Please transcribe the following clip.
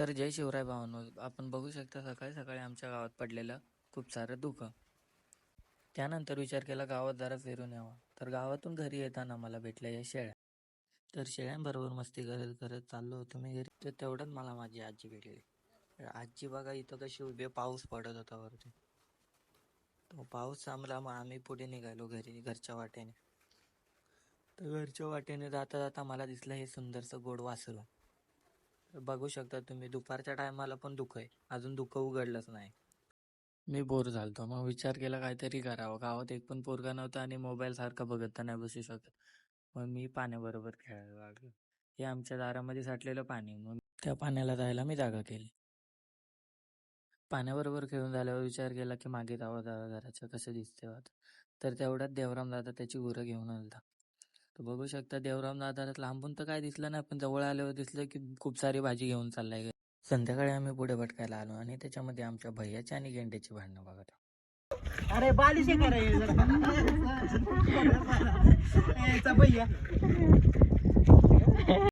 तर जय शिवराय भावांनो. आपण बघू शकता सकाळी सकाळी आमच्या गावात पडलेलं खूप सारं दुःख. त्यानंतर विचार केला गावात जरा फिरून यावा. तर गावातून घरी येताना मला भेटल्या या शेळ्या. तर शेळ्यांबरोबर मस्ती करत करत चाललो होतो मी घरी. तर तेवढ्यात मला माझी आजी भेटली. आजी बघा इथं कशी उभी पाऊस पडत होता वरती. तो पाऊस थांबला मग आम्ही पुढे निघालो घरी घरच्या वाटेने. तर घरच्या वाटेने जाता जाता मला दिसलं हे सुंदरसं गोड वासरू. बघू शकता तुम्ही दुपारच्या टायमाला पण दुःख आहे. अजून दुःख उघडलंच नाही. मी बोर झालतो. मग विचार केला काहीतरी करावं. गावात एक पण पोरगा नव्हता आणि मोबाईल सारखा बघत नाही बसू शकत. मग मी पाण्याबरोबर खेळायला लागलो. हे आमच्या दारामध्ये साठलेलं पाणी. मग त्या पाण्याला जायला मी जागा केली. पाण्याबरोबर खेळून झाल्यावर विचार केला की मागे जावं जावं घराचं कसं दिसते तर तेवढ्यात देवराम दादा त्याची गुरं घेऊन आलता. तर बघू शकता देवराम दादाला लांबून तर काय दिसलं नाही पण जवळ आल्यावर दिसलं की खूप सारी भाजी घेऊन चाललाय. संध्याकाळी आम्ही पुढे भटकायला आलो आणि त्याच्यामध्ये आमच्या भैयाची आणि गेंड्याची भांडणं बघत अरे बालिश भैया.